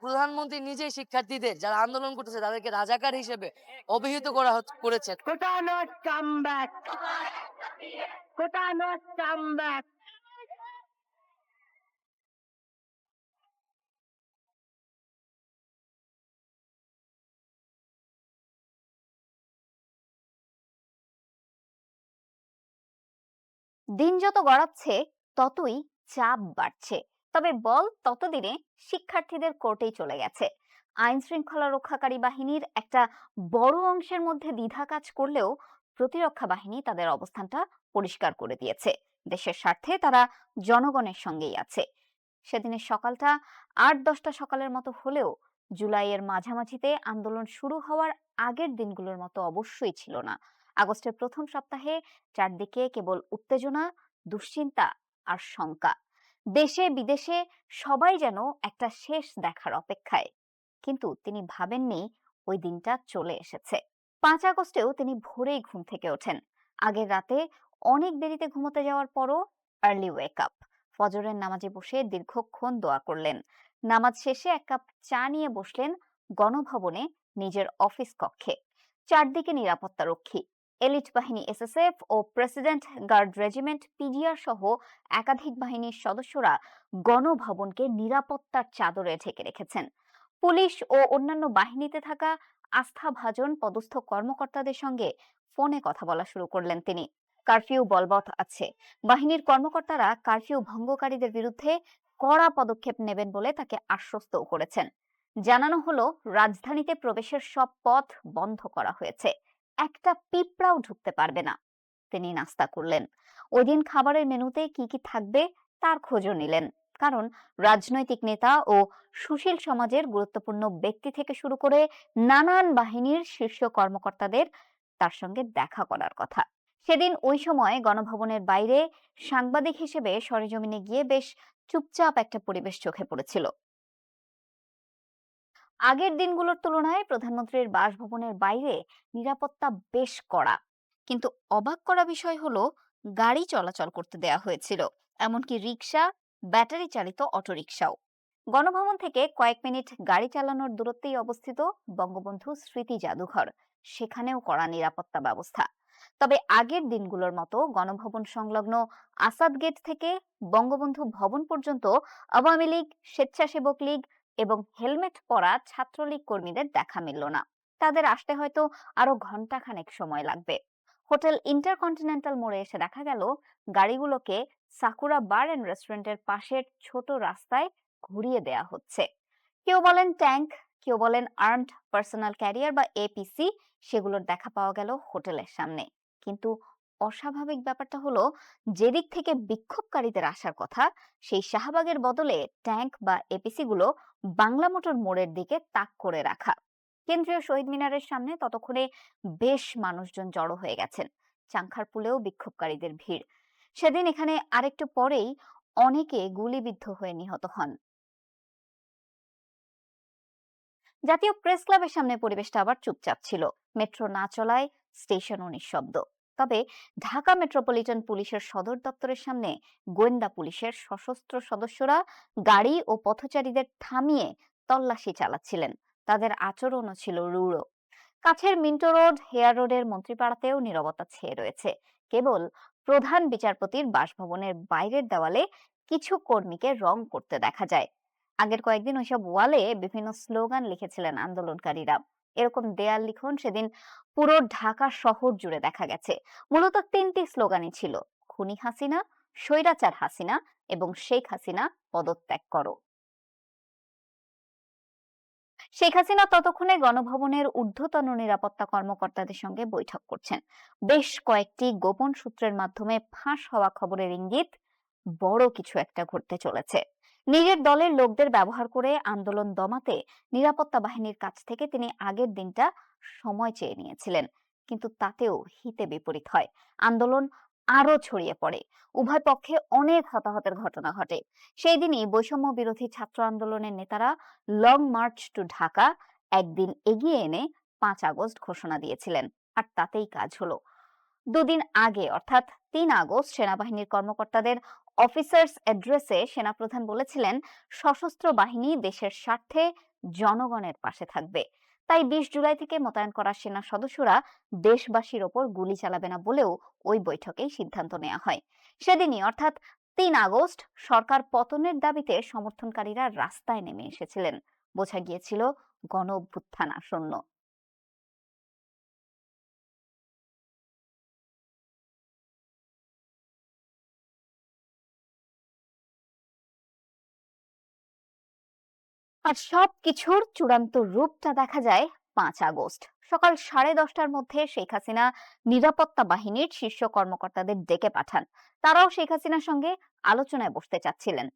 প্রধানমন্ত্রী নিজেই শিক্ষার্থীদের যারা আন্দোলন করতেছে তাদেরকে রাজাকার হিসেবে অভিহিত করা হচ্ছে- করেছেন। কোটা নট কোটা নট দিন যত গড়াচ্ছে ততই চাপ বাড়ছে। তবে বল ততদিনে শিক্ষার্থীদের কোর্টেই চলে গেছে। আইন শৃঙ্খলা রক্ষাকারী বাহিনীর একটা বড় অংশের মধ্যে দ্বিধা কাজ করলেও প্রতিরক্ষা বাহিনী তাদের অবস্থানটা পরিষ্কার করে দিয়েছে। দেশের স্বার্থে তারা জনগণের সঙ্গেই আছে। সেদিনের সকালটা আট দশটা সকালের মতো হলেও জুলাইয়ের মাঝামাঝিতে আন্দোলন শুরু হওয়ার আগের দিনগুলোর মতো অবশ্যই ছিল না। আগস্টের প্রথম সপ্তাহে চারদিকে কেবল উত্তেজনা, দুশ্চিন্তা আর শঙ্কা। দেশে, বিদেশে সবাই যেন একটা শেষ দেখার অপেক্ষায়। কিন্তু তিনি ভাবেননি ওই দিনটা চলে এসেছে। পাঁচ আগস্টেও তিনি ভোরেই ঘুম থেকে ওঠেন। আগের রাতে অনেক দেরিতে ঘুমোতে যাওয়ার পরও আর্লি ওয়েক আপ ফজরের নামাজে বসে দীর্ঘক্ষণ দোয়া করলেন। নামাজ শেষে এক কাপ চা নিয়ে বসলেন গণভবনে নিজের অফিস কক্ষে। চারদিকে নিরাপত্তা রক্ষী। এলিট বাহিনী এসএসএফ ও প্রেসিডেন্ট গার্ড রেজিমেন্ট পিজিআর সহ একাধিক বাহিনীর সদস্যরা গণভবনকে নিরাপত্তার চাদরে ঢেকে রেখেছেন। পুলিশ ও অন্যান্য বাহিনীতে থাকা আস্থাভাজন পদস্থ কর্মকর্তাদের সঙ্গে ফোনে কথা বলা শুরু করলেন তিনি। কারফিউ বলবৎ আছে। বাহিনীর কর্মকর্তারা কারফিউ ভঙ্গকারীদের বিরুদ্ধে কড়া পদক্ষেপ নেবেন বলে তাকে আশ্বস্তও করেছেন। জানানো হলো, রাজধানীতে প্রবেশের সব পথ বন্ধ করা হয়েছে। একটা পিঁপড়াও ঢুকতে পারবে না। তিনি নাস্তা করলেন। ওই দিন খাবারের মেনুতে কি কি থাকবে তার খোঁজও নিলেন। কারণ রাজনৈতিক নেতা ও সুশীল সমাজের গুরুত্বপূর্ণ ব্যক্তি থেকে শুরু করে নানান বাহিনীর শীর্ষ কর্মকর্তাদের তার সঙ্গে দেখা করার কথা। সেদিন ওই সময় গণভবনের বাইরে সাংবাদিক হিসেবে সরেজমিনে গিয়ে বেশ চুপচাপ একটা পরিবেশ চোখে পড়েছিল। আগের দিনগুলোর তুলনায় প্রধানমন্ত্রীর বাসভবনের বাইরে নিরাপত্তা বেশ কড়া। কিন্তু অবাক করা বিষয় হলো, গাড়ি চলাচল করতে দেয়া হয়েছিল, এমনকি রিক্সা ব্যাটারি চালিত অটোরিকশাও। গণভবন থেকে কয়েক মিনিট গাড়ি চালানোর দূরত্বেই অবস্থিত বঙ্গবন্ধু স্মৃতি জাদুঘর, সেখানেও কড়া নিরাপত্তা ব্যবস্থা। তবে আগের দিনগুলোর মতো গণভবন সংলগ্ন আসাদ গেট থেকে বঙ্গবন্ধু ভবন পর্যন্ত আওয়ামী লীগ, স্বেচ্ছাসেবক লীগ এবং হেলমেট পরা ছাত্রলীগ কর্মীদের দেখা মিলল না। তাদের আসতে হয়তো আরও ঘন্টাখানেক সময় লাগবে। হোটেল ইন্টারকন্টিনেন্টাল মোড়ে এসে দেখা গেল, গাড়িগুলোকে সাকুরা বার এন্ড রেস্টুরেন্টের পাশের ছোট রাস্তায় ঘুরিয়ে দেয়া হচ্ছে। কেউ বলেন ট্যাঙ্ক, কেউ বলেন আর্মড পার্সোনাল ক্যারিয়ার বা এপিসি সেগুলোর দেখা পাওয়া গেল হোটেলের সামনে। কিন্তু অস্বাভাবিক ব্যাপারটা হলো, যেদিক থেকে বিক্ষোভকারীদের আসার কথা, সেই শাহবাগের বদলে ট্যাঙ্ক বা এপিসি গুলো বাংলা মোটর মোড়ের দিকে তাক করে রাখা। কেন্দ্রীয় শহীদ মিনারের সামনে ততক্ষণে বেশ মানুষজন জড়ো হয়ে গেছেন। চাংখারপুলেও বিক্ষোভকারীদের ভিড়। সেদিন এখানে আরেকটু পরেই অনেকে গুলিবিদ্ধ হয়ে নিহত হন। জাতীয় প্রেস ক্লাবের সামনে পরিবেশটা আবার চুপচাপ ছিল। মেট্রো না চলায় স্টেশনও নিঃশব্দ। তবে ঢাকা মেট্রোপলিটন পুলিশের সদর দপ্তরের সামনে গোয়েন্দা পুলিশের সশস্ত্র সদস্যরা গাড়ি ও পথচারীদের থামিয়ে তল্লাশি চালাচ্ছিলেন। তাদের আচরণও ছিল রূঢ়। কাছের মিন্টো রোড, হেয়ার রোডের মন্ত্রীপাড়াতেও নিরবতা ছেয়ে রয়েছে। কেবল প্রধান বিচারপতির বাসভবনের বাইরের দেওয়ালে কিছু কর্মীকে রং করতে দেখা যায়। আগের কয়েকদিন ওইসব ওয়ালে বিভিন্ন স্লোগান লিখেছিলেন আন্দোলনকারীরা। এরকম দেয়াল লিখন, সেদিন পুরো ঢাকা শহর জুড়ে দেখা গেছে। মূলত তিনটি স্লোগানই ছিল, খুনি হাসিনা, স্বৈরাচার হাসিনা এবং শেখ হাসিনা পদত্যাগ করো। শেখ হাসিনা ততক্ষণে গণভবনের ঊর্ধ্বতন নিরাপত্তা কর্মকর্তাদের সঙ্গে বৈঠক করছেন। বেশ কয়েকটি গোপন সূত্রের মাধ্যমে ফাঁস হওয়া খবরের ইঙ্গিত বড় কিছু একটা ঘটতে চলেছে। নিজের দলের লোকদের ব্যবহার করে আন্দোলন দমাতে নিরাপত্তা বাহিনীর কাছ থেকে তিনি আগের দিনটা সময় চেয়ে নিয়েছিলেন। কিন্তু তাতেও হিতে বিপরীত হয়। আন্দোলন আরও ছড়িয়ে পড়ে। উভয় পক্ষে অনেক হতাহতের ঘটনা ঘটে। সেই দিনই বৈষম্য বিরোধী ছাত্র আন্দোলনের নেতারা লং মার্চ টু ঢাকা একদিন এগিয়ে এনে পাঁচ আগস্ট ঘোষণা দিয়েছিলেন। আর তাতেই কাজ হলো। দুদিন আগে, অর্থাৎ তিন আগস্ট, সেনাবাহিনীর কর্মকর্তাদের অফিসার্স অ্যাড্রেসে সেনাপ্রধান বলেছিলেন, সশস্ত্র বাহিনী দেশের স্বার্থে জনগণের পাশে থাকবে। তাই বিশ জুলাই থেকে মোতায়েন করা সেনা সদস্যরা দেশবাসীর ওপর গুলি চালাবে না বলেও ওই বৈঠকেই সিদ্ধান্ত নেওয়া হয়। সেদিনই, অর্থাৎ তিন আগস্ট, সরকার পতনের দাবিতে সমর্থনকারীরা রাস্তায় নেমে এসেছিলেন। বোঝা গিয়েছিল গণ অভ্যুত্থান আসন্ন। আর সবকিছুর চূড়ান্ত রূপটা দেখা যায় পাঁচ আগস্ট। সকাল সাড়ে দশটার মধ্যে শেখ হাসিনা নিরাপত্তা বাহিনীর শীর্ষ কর্মকর্তাদের ডেকে পাঠান। তারাও শেখ হাসিনার সঙ্গে আলোচনায় বসতে চাচ্ছিলেন।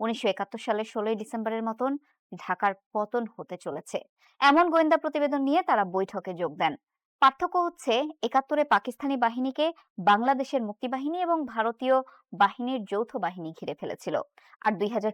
উনিশশো একাত্তর সালের ষোলোই ডিসেম্বরের মতন ঢাকার পতন হতে চলেছে। এমন গোয়েন্দা প্রতিবেদন নিয়ে তারা বৈঠকে যোগ দেন। পার্থক্য হচ্ছে একাত্তরে পাকিস্তানি বাহিনীকে বাংলাদেশের মুক্তিবাহিনী এবং ভারতীয় বাহিনীর যৌথ বাহিনী ঘিরে ফেলেছিল। আর দুই হাজার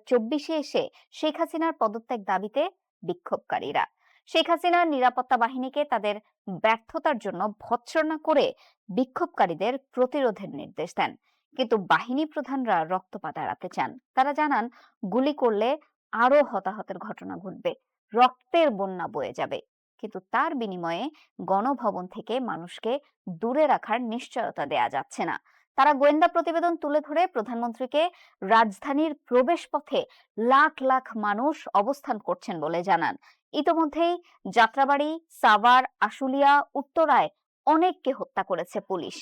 এসে শেখ হাসিনার পদত্যাগ দাবিতে বিক্ষোভকারীরা। শেখ হাসিনার নিরাপত্তা বাহিনীকে তাদের ব্যর্থতার জন্য ভৎসনা করে বিক্ষোভকারীদের প্রতিরোধের নির্দেশ দেন। কিন্তু বাহিনী প্রধানরা রক্তপাত এড়াতে চান। তারা জানান, গুলি করলে আরও হতাহতের ঘটনা ঘটবে। রক্তের বন্যা বয়ে যাবে। কিন্তু তার বিনিময়ে গণভবন থেকে মানুষকে দূরে রাখার নিশ্চয়তা দেয়া যাচ্ছে না। তারা গোয়েন্দা প্রতিবেদন তুলে ধরে প্রধানমন্ত্রীকে রাজধানীর প্রবেশ পথে লাখ লাখ মানুষ অবস্থান করছেন বলে জানান। ইতোমধ্যেই যাত্রাবাড়ি, সাভার, আশুলিয়া, উত্তরায় অনেককে হত্যা করেছে পুলিশ।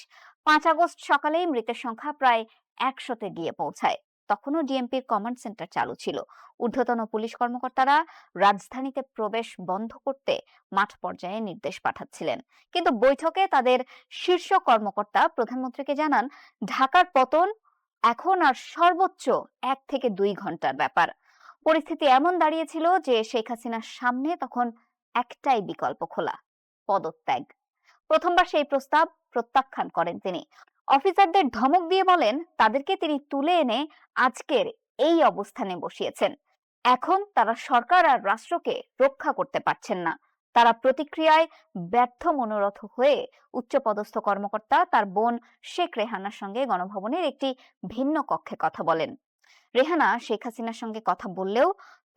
পাঁচ আগস্ট সকালেই মৃতের সংখ্যা প্রায় একশোতে গিয়ে পৌঁছায়। তখনও ডিএমপির কমান্ড সেন্টার চালু ছিল। ঊর্ধ্বতন পুলিশ কর্মকর্তারা রাজধানীতে প্রবেশ বন্ধ করতে মাঠ পর্যায়ে নির্দেশ পাঠাচ্ছিলেন। কিন্তু বৈঠকে তাদের শীর্ষ কর্মকর্তা প্রধানমন্ত্রীকে জানান, ঢাকার পতন এখন আর সর্বোচ্চ এক থেকে দুই ঘণ্টার ব্যাপার। পরিস্থিতি এমন দাঁড়িয়েছিল যে শেখ হাসিনার সামনে তখন একটাই বিকল্প খোলা, পদত্যাগ। প্রথমবার সেই প্রস্তাব প্রত্যাখ্যান করেন তিনি। অফিসারদের ধমক দিয়ে বলেন, তাদেরকে তিনি তুলে এনে আজকের এই অবস্থানে বসিয়েছেন। এখন তারা সরকার আর রাষ্ট্রকে রক্ষা করতে পারছেন না। তারা প্রতিক্রিয়ায় ব্যর্থ মনোরথ হয়ে উচ্চপদস্থ কর্মকর্তা তার বোন শেখ রেহানার সঙ্গে গণভবনের একটি ভিন্ন কক্ষে কথা বলেন। রেহানা শেখ হাসিনার সঙ্গে কথা বললেও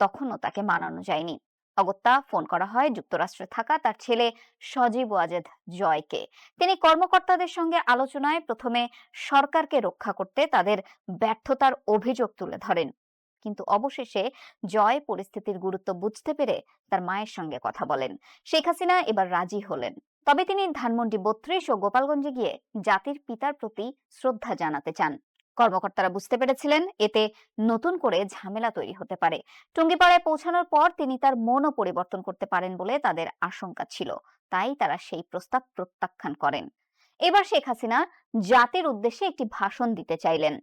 তখনও তাকে মানানো যায়নি। অগত্যা ফোন করা হয়, যুক্তরাষ্ট্রে থাকা তার ছেলে সজীব ওয়াজেদ জয়কে। তিনি কর্মকর্তাদের সঙ্গে আলোচনায় প্রথমে সরকারকে রক্ষা করতে তাদের ব্যর্থতার অভিযোগ তুলে ধরেন। কিন্তু অবশেষে জয় পরিস্থিতির গুরুত্ব বুঝতে পেরে তার মায়ের সঙ্গে কথা বলেন। শেখ হাসিনা এবার রাজি হলেন। তবে তিনি ধানমন্ডি, বত্রিশ ও গোপালগঞ্জে গিয়ে জাতির পিতার প্রতি শ্রদ্ধা জানাতে চান। কর্মকর্তারা বুঝতে পেরেছিলেন, এতে নতুন করে ঝামেলা তৈরি হতে পারে। টুঙ্গিপাড়ায় পৌঁছানোর পর তিনি তার মনও পরিবর্তন করতে পারেন বলে তাদের আশঙ্কা ছিল। তাই তারা সেই প্রস্তাব প্রত্যাখ্যান করেন। এবার শেখ হাসিনা জাতির উদ্দেশ্যে একটি ভাষণ দিতে চাইলেন।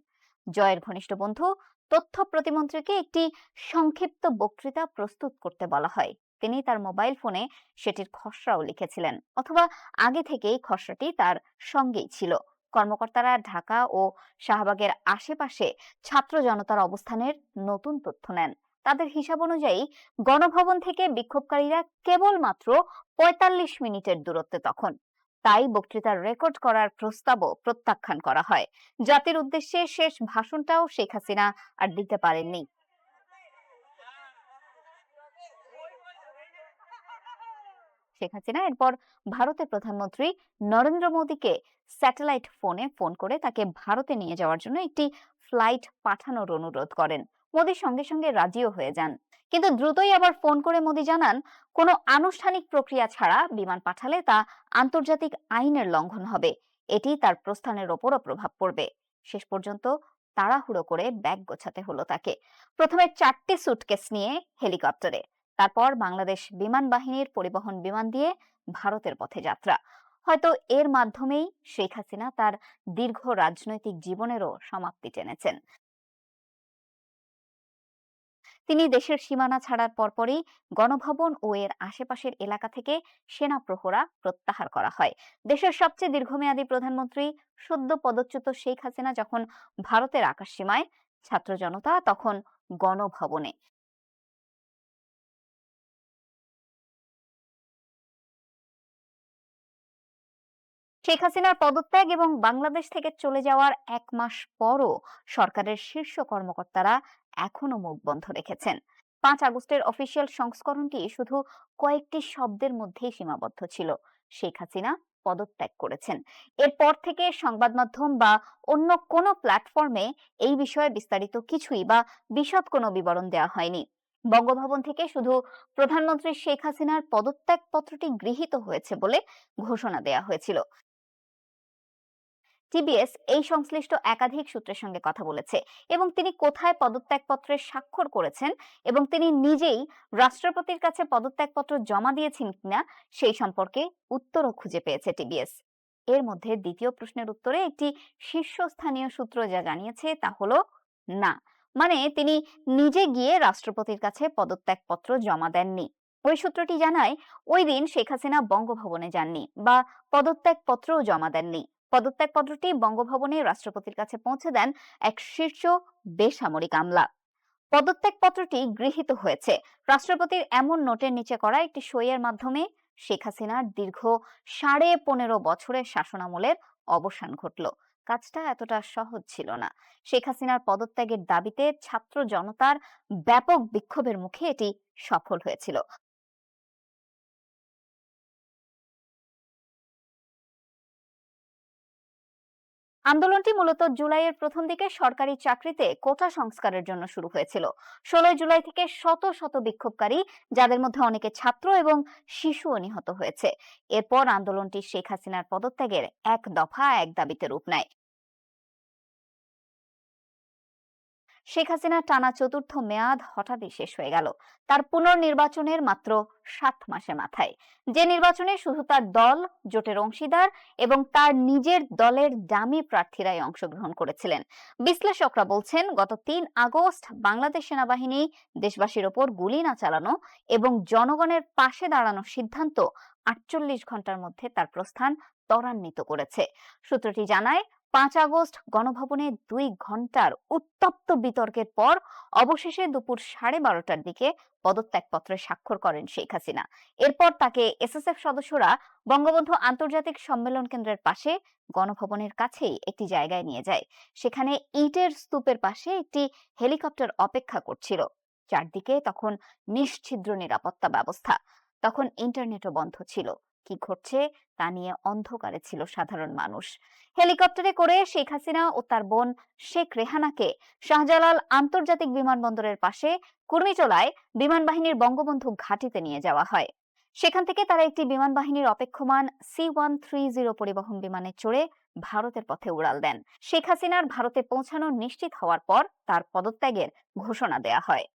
জয়ের ঘনিষ্ঠ বন্ধু, তথ্য প্রতিমন্ত্রীকে একটি সংক্ষিপ্ত বক্তৃতা প্রস্তুত করতে বলা হয়। তিনি তার মোবাইল ফোনে সেটির খসড়াও লিখেছিলেন, অথবা আগে থেকেই খসড়াটি তার সঙ্গেই ছিল। কর্মকর্তারা ঢাকা ও শাহবাগের আশেপাশে ছাত্র জনতার অবস্থানের নতুন তথ্য নেন। তাদের হিসাব অনুযায়ী গণভবন থেকে বিক্ষোভকারীরা কেবলমাত্র পঁয়তাল্লিশ মিনিটের দূরত্বে তখন। তাই বক্তৃতার রেকর্ড করার প্রস্তাবও প্রত্যাখ্যান করা হয়। জাতির উদ্দেশ্যে শেষ ভাষণটাও শেখ হাসিনা আর দিতে পারেননি। শেখ হাসিনা। এরপর ভারতের প্রধানমন্ত্রী নরেন্দ্র মোদীকে স্যাটেলাইট ফোনে ফোন করে তাকে ভারতে নিয়ে যাওয়ার জন্য একটি ফ্লাইট পাঠানোর অনুরোধ করেন। মোদী সঙ্গে সঙ্গে রাজিও হয়ে যান। কিন্তু দ্রুতই আবার ফোন করে মোদী জানান, কোনো আনুষ্ঠানিক প্রক্রিয়া ছাড়া বিমান পাঠালে তা আন্তর্জাতিক আইনের লঙ্ঘন হবে। এটি তার প্রস্থানের ওপরও প্রভাব পড়বে। শেষ পর্যন্ত তাড়াহুড়ো করে ব্যাগ গোছাতে হলো তাকে। প্রথমে চারটি সুটকেস নিয়ে হেলিকপ্টারে। তারপর বাংলাদেশ বিমান বাহিনীর পরিবহন বিমান দিয়ে ভারতের পথে যাত্রা। হয়তো এর মাধ্যমেই শেখ হাসিনা তার দীর্ঘ রাজনৈতিক জীবনেরও সমাপ্তি টেনেছেন। তিনি দেশের সীমানা ছাড়ার পরপরই গণভবন ও এর আশেপাশের এলাকা থেকে সেনা প্রহরা প্রত্যাহার করা হয়। দেশের সবচেয়ে দীর্ঘমেয়াদী প্রধানমন্ত্রী সদ্য পদচ্যুত শেখ হাসিনা যখন ভারতের আকাশসীমায়, ছাত্র জনতা তখন গণভবনে। শেখ হাসিনার পদত্যাগ এবং বাংলাদেশ থেকে চলে যাওয়ার এক মাস পরও সরকারের শীর্ষ কর্মকর্তারা এখনও মুখ বন্ধ রেখেছেন। পাঁচ আগস্টের অফিসিয়াল সংস্করণটি শুধু কয়েকটি শব্দের মধ্যেই সীমাবদ্ধ ছিল। শেখ হাসিনা পদত্যাগ করেছেন। এরপর থেকে সংবাদ মাধ্যম বা অন্য কোনো প্ল্যাটফর্মে এই বিষয়ে বিস্তারিত কিছুই বা বিশদ কোনো বিবরণ দেওয়া হয়নি। বঙ্গভবন থেকে শুধু প্রধানমন্ত্রী শেখ হাসিনার পদত্যাগ পত্রটি গৃহীত হয়েছে বলে ঘোষণা দেয়া হয়েছিল। টিবিএস এই সংশ্লিষ্ট একাধিক সূত্রের সঙ্গে কথা বলেছে এবং তিনি কোথায় পদত্যাগপত্রের স্বাক্ষর করেছেন এবং তিনি নিজেই রাষ্ট্রপতির কাছে পদত্যাগপত্র জমা দিয়েছেন কিনা সেই সম্পর্কে উত্তরও খুঁজে পেয়েছে টিবিএস। এর মধ্যে দ্বিতীয় প্রশ্নের উত্তরে একটি শীর্ষস্থানীয় সূত্র যা জানিয়েছে তা হলো, না মানে তিনি নিজে গিয়ে রাষ্ট্রপতির কাছে পদত্যাগপত্র জমা দেননি। ওই সূত্রটি জানায়, ওই দিন শেখ হাসিনা বঙ্গভবনে যাননি বা পদত্যাগপত্রও জমা দেননি। পদত্যাগপত্রটি বঙ্গভবনে রাষ্ট্রপতির কাছে পৌঁছে দেন এক শীর্ষ বেসামরিক আমলা। পদত্যাগপত্রটি গৃহীত হয়েছে। রাষ্ট্রপতির এমন নোটের নিচে করা একটি সইয়ের মাধ্যমে শেখ হাসিনার দীর্ঘ সাড়ে পনেরো বছরের শাসনামলের অবসান ঘটল। কাজটা এতটা সহজ ছিল না। শেখ হাসিনার পদত্যাগের দাবিতে ছাত্র জনতার ব্যাপক বিক্ষোভের মুখে এটি সফল হয়েছিল। আন্দোলনটি মূলত জুলাইয়ের প্রথম দিকে সরকারি চাকরিতে কোটা সংস্কারের জন্য শুরু হয়েছিল। ষোলোই জুলাই থেকে শত শত বিক্ষোভকারী, যাদের মধ্যে অনেকে ছাত্র এবং শিশুও নিহত হয়েছে। এরপর আন্দোলনটি শেখ হাসিনার পদত্যাগের এক দফা এক দাবিতে রূপ নেয়। শেখ হাসিনার টানা চতুর্থ মেয়াদ হঠাৎই শেষ হয়ে গেল। তার পুনর্নির্বাচনের মাত্র সাত মাসে মাথায়। যে নির্বাচনে শুধু তার দল, জোটের অংশীদার এবং তার নিজের দলের ডামি প্রার্থীরাই অংশগ্রহণ করেছিলেন। বিশ্লেষকরা বলছেন, গত তিন আগস্ট বাংলাদেশ সেনাবাহিনী দেশবাসীর ওপর গুলি না চালানো এবং জনগণের পাশে দাঁড়ানোর সিদ্ধান্ত আটচল্লিশ ঘণ্টার মধ্যে তার প্রস্থান ত্বরান্বিত করেছে। সূত্রটি জানায় পাঁচ আগস্ট গণভবনে দুই ঘণ্টার উত্তপ্ত বিতর্কের পর অবশেষে দুপুর সাড়ে বারোটার দিকে পদত্যাগপত্রে স্বাক্ষর করেন শেখ হাসিনা। এরপর তাকে এসএসএফ সদস্যরা বঙ্গবন্ধু আন্তর্জাতিক সম্মেলন কেন্দ্রের পাশে গণভবনের কাছেই একটি জায়গায় নিয়ে যায়। সেখানে ইটের স্তূপের পাশে একটি হেলিকপ্টার অপেক্ষা করছিল। চারদিকে তখন নিশ্ছিদ্র নিরাপত্তা ব্যবস্থা। তখন ইন্টারনেটও বন্ধ ছিল। কি ঘটছে তা নিয়ে অন্ধকারে ছিল সাধারণ মানুষ। হেলিকপ্টারে করে শেখ হাসিনা ও তার বোন শেখ রেহানাকে শাহজালাল আন্তর্জাতিক বিমানবন্দরের পাশে কুর্মিটোলায় বিমান বাহিনীর বঙ্গবন্ধু ঘাঁটিতে নিয়ে যাওয়া হয়। সেখান থেকে তারা একটি বিমান বাহিনীর অপেক্ষমান সি ওয়ান থ্রি জিরো পরিবহন বিমানে চড়ে ভারতের পথে উড়াল দেন। শেখ হাসিনার ভারতে পৌঁছানো নিশ্চিত হওয়ার পর তার পদত্যাগের ঘোষণা দেয়া হয়।